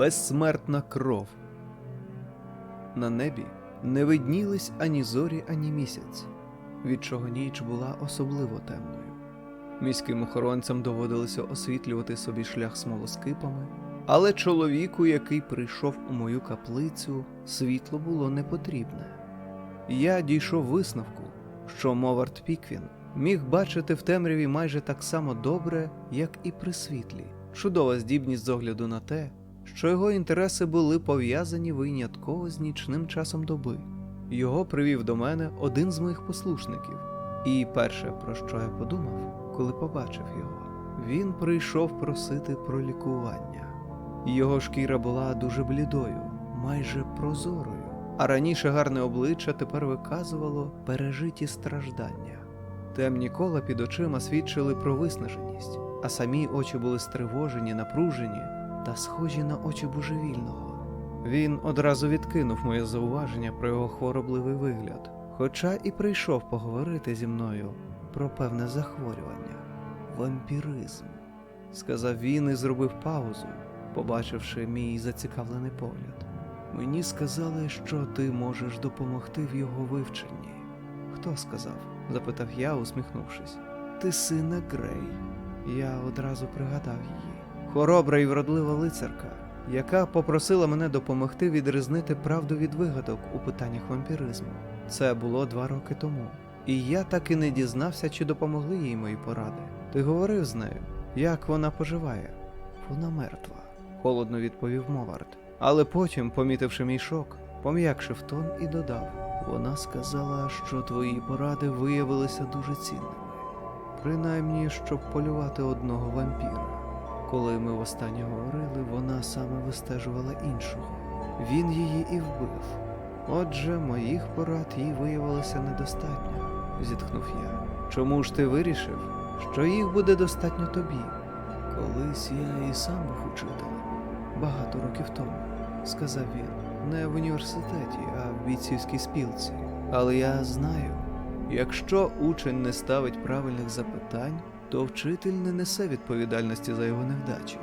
Безсмертна кров. На небі не виднілись ані зорі, ані місяць, від чого ніч була особливо темною. Міським охоронцям доводилося освітлювати собі шлях смолоскипами, але чоловіку, який прийшов у мою каплицю, світло було не потрібне. Я дійшов висновку, що Мовард Піквін міг бачити в темряві майже так само добре, як і при світлі. Чудова здібність з огляду на те, що його інтереси були пов'язані винятково з нічним часом доби. Його привів до мене один з моїх послушників, і перше, про що я подумав, коли побачив його, він прийшов просити про лікування. Його шкіра була дуже блідою, майже прозорою, а раніше гарне обличчя тепер виказувало пережиті страждання. Темні кола під очима свідчили про виснаженість, а самі очі були стривожені, напружені та схожі на очі божевільного. Він одразу відкинув моє зауваження про його хворобливий вигляд, хоча і прийшов поговорити зі мною про певне захворювання вампіризм, сказав він і зробив паузу, побачивши мій зацікавлений погляд. Мені сказали, що ти можеш допомогти в його вивченні. Хто сказав? запитав я, усміхнувшись. Ти сина Грей. Я одразу пригадав її. Хоробра і вродлива лицарка, яка попросила мене допомогти відрізнити правду від вигадок у питаннях вампіризму. Це було два роки тому. І я так і не дізнався, чи допомогли їй мої поради. Ти говорив з нею, як вона поживає? Вона мертва, холодно відповів Мовард. Але потім, помітивши мій шок, пом'якшив тон і додав: вона сказала, що твої поради виявилися дуже цінними, принаймні, щоб полювати одного вампіра. Коли ми востаннє говорили, вона саме вистежувала іншого. Він її і вбив. Отже, моїх порад їй виявилося недостатньо, зітхнув я. Чому ж ти вирішив, що їх буде достатньо тобі? Колись я і сам був учителем, багато років тому, сказав він, не в університеті, а в бійцівській спілці. Але я знаю, якщо учень не ставить правильних запитань, то вчитель не несе відповідальності за його невдачі.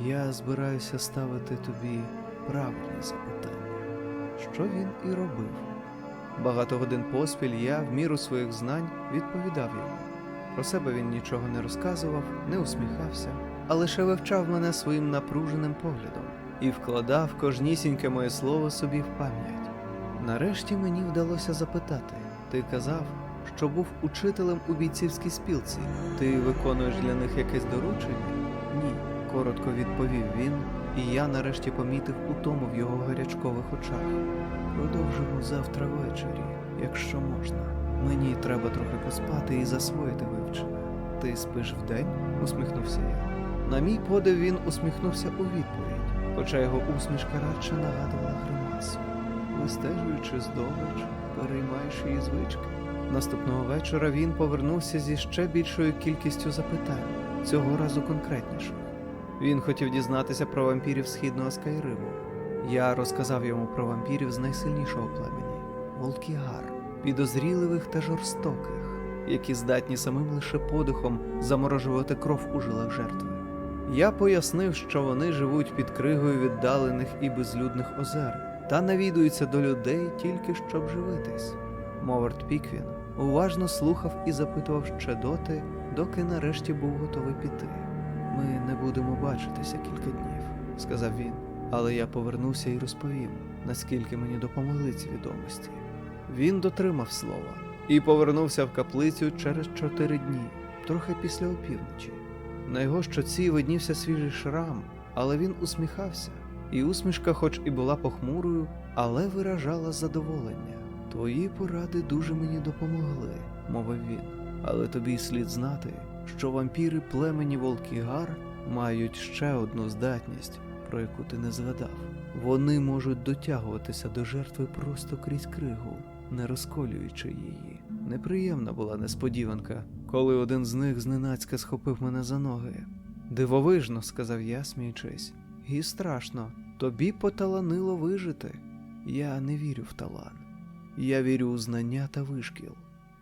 Я збираюся ставити тобі правильні запитання, що він і робив. Багато годин поспіль я, в міру своїх знань, відповідав йому. Про себе він нічого не розказував, не усміхався, а лише вивчав мене своїм напруженим поглядом і вкладав кожнісіньке моє слово собі в пам'ять. Нарешті мені вдалося запитати: ти казав, що був учителем у бійцівській спілці. Ти виконуєш для них якесь доручення? Ні, коротко відповів він, і я нарешті помітив утому в його гарячкових очах. Продовжимо завтра ввечері, якщо можна. Мені треба трохи поспати і засвоїти вивчене. Ти спиш вдень? усміхнувся я. На мій подив він усміхнувся у відповідь, хоча його усмішка радше нагадувала гримасу. Вистежуючи здобич, переймаєш її звички. Наступного вечора він повернувся зі ще більшою кількістю запитань, цього разу конкретніших. Він хотів дізнатися про вампірів східного Скайриму. Я розказав йому про вампірів з найсильнішого племені Волкігар, підозріливих та жорстоких, які здатні самим лише подихом заморожувати кров у жилах жертви. Я пояснив, що вони живуть під кригою віддалених і безлюдних озер та навідуються до людей тільки щоб живитись. Мовард Піквін уважно слухав і запитував ще доти, доки нарешті був готовий піти. Ми не будемо бачитися кілька днів, сказав він, але я повернувся і розповім, наскільки мені допомогли ці відомості. Він дотримав слова і повернувся в каплицю через чотири дні, трохи після опівночі. На його щоці виднівся свіжий шрам, але він усміхався, і усмішка, хоч і була похмурою, але виражала задоволення. Твої поради дуже мені допомогли, мовив він. Але тобі слід знати, що вампіри племені Волкігар мають ще одну здатність, про яку ти не згадав. Вони можуть дотягуватися до жертви просто крізь кригу, не розколюючи її. Неприємна була несподіванка, коли один з них зненацька схопив мене за ноги. Дивовижно, сказав я, сміючись, і страшно, тобі поталанило вижити. Я не вірю в талант. Я вірю у знання та вишкіл.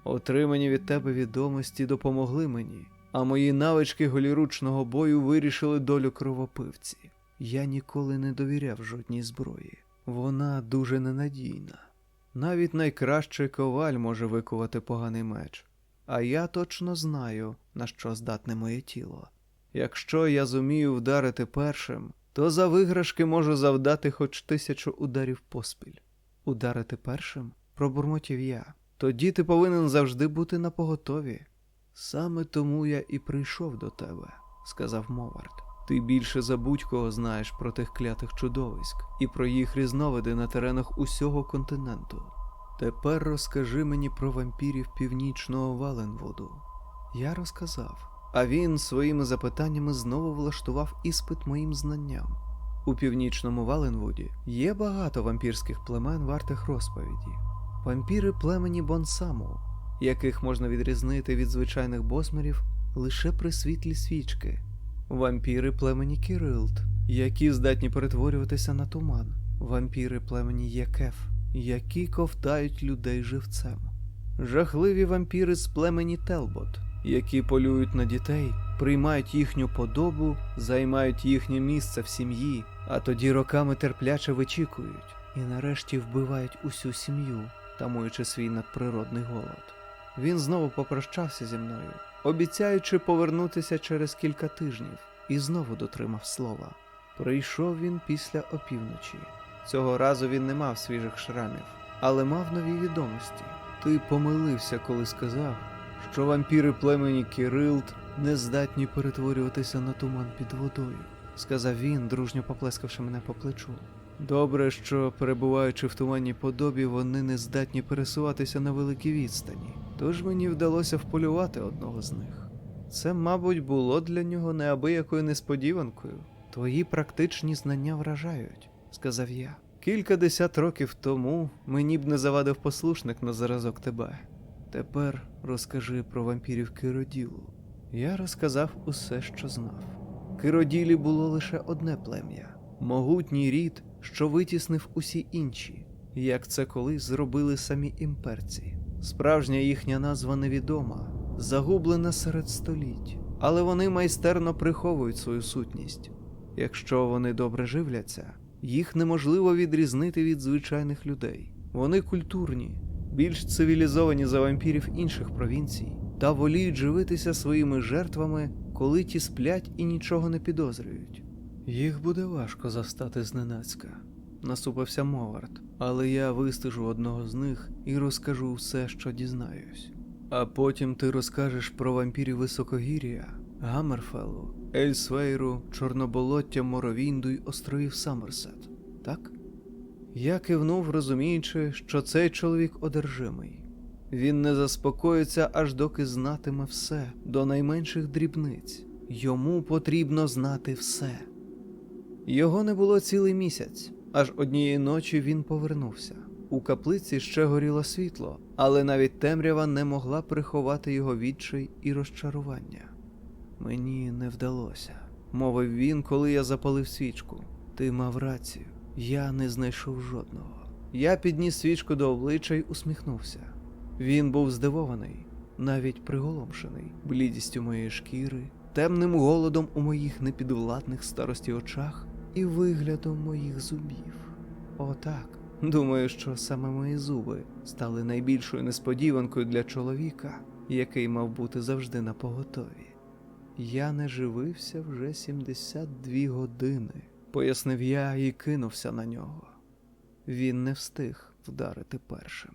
Отримані від тебе відомості допомогли мені, а мої навички голіручного бою вирішили долю кровопивці. я ніколи не довіряв жодній зброї. Вона дуже ненадійна. Навіть найкращий коваль може викувати поганий меч. А я точно знаю, на що здатне моє тіло. Якщо я зумію вдарити першим, то за виграшки можу завдати хоч тисячу ударів поспіль. Ударити першим? Пробурмотів я. Тоді ти повинен завжди бути на поготові. Саме тому я і прийшов до тебе, сказав Мовард. Ти більше за будь-кого знаєш про тих клятих чудовиськ і про їх різновиди на теренах усього континенту. Тепер розкажи мені про вампірів північного Валенвуду. Я розказав, а він своїми запитаннями знову влаштував іспит моїм знанням. У північному Валенвуді є багато вампірських племен вартих розповіді. Вампіри племені Бонсаму, яких можна відрізнити від звичайних босмерів лише при світлі свічки. Вампіри племені Кірилд, які здатні перетворюватися на туман. Вампіри племені Єкеф, які ковтають людей живцем. Жахливі вампіри з племені Телбот, які полюють на дітей, приймають їхню подобу, займають їхнє місце в сім'ї, а тоді роками терпляче вичікують і нарешті вбивають усю сім'ю, тамуючи свій надприродний голод. Він знову попрощався зі мною, обіцяючи повернутися через кілька тижнів, і знову дотримав слова. Прийшов він після опівночі. Цього разу він не мав свіжих шрамів, але мав нові відомості. Ти помилився, коли сказав, що вампіри племені Кирилд не здатні перетворюватися на туман під водою, сказав він, дружньо поплескавши мене по плечу. Добре, що перебуваючи в туманній подобі, вони не здатні пересуватися на великій відстані, тож мені вдалося вполювати одного з них. Це, мабуть, було для нього неабиякою несподіванкою. Твої практичні знання вражають, сказав я. Кілька десят років тому мені б не завадив послушник на зразок тебе. Тепер розкажи про вампірів Кироділу. Я розказав усе, що знав. Кироділі було лише одне плем'я, могутній рід, що витіснив усі інші, як це колись зробили самі імперці. Справжня їхня назва невідома, загублена серед століть, але вони майстерно приховують свою сутність. Якщо вони добре живляться, їх неможливо відрізнити від звичайних людей. Вони культурні, більш цивілізовані за вампірів інших провінцій, та воліють живитися своїми жертвами, коли ті сплять і нічого не підозрюють. Їх буде важко застати зненацька, насупився Мовард, але я вистежу одного з них і розкажу все, що дізнаюсь. А потім ти розкажеш про вампірів Високогір'я, Гаммерфеллу, Ельсвейру, Чорноболоття, Моровінду й островів Саммерсет, так? Я кивнув, розуміючи, що цей чоловік одержимий. Він не заспокоїться, аж доки знатиме все до найменших дрібниць. Йому потрібно знати все. Його не було цілий місяць, аж однієї ночі він повернувся. У каплиці ще горіло світло, але навіть темрява не могла приховати його відчай і розчарування. Мені не вдалося, мовив він, коли я запалив свічку. Ти мав рацію, я не знайшов жодного. Я підніс свічку до обличчя й усміхнувся. Він був здивований, навіть приголомшений блідістю моєї шкіри, темним голодом у моїх непідвладних старості очах і виглядом моїх зубів. Отак. Думаю, що саме мої зуби стали найбільшою несподіванкою для чоловіка, який мав бути завжди на поготові. Я не живився вже 72 години, пояснив я і кинувся на нього. Він не встиг вдарити першим.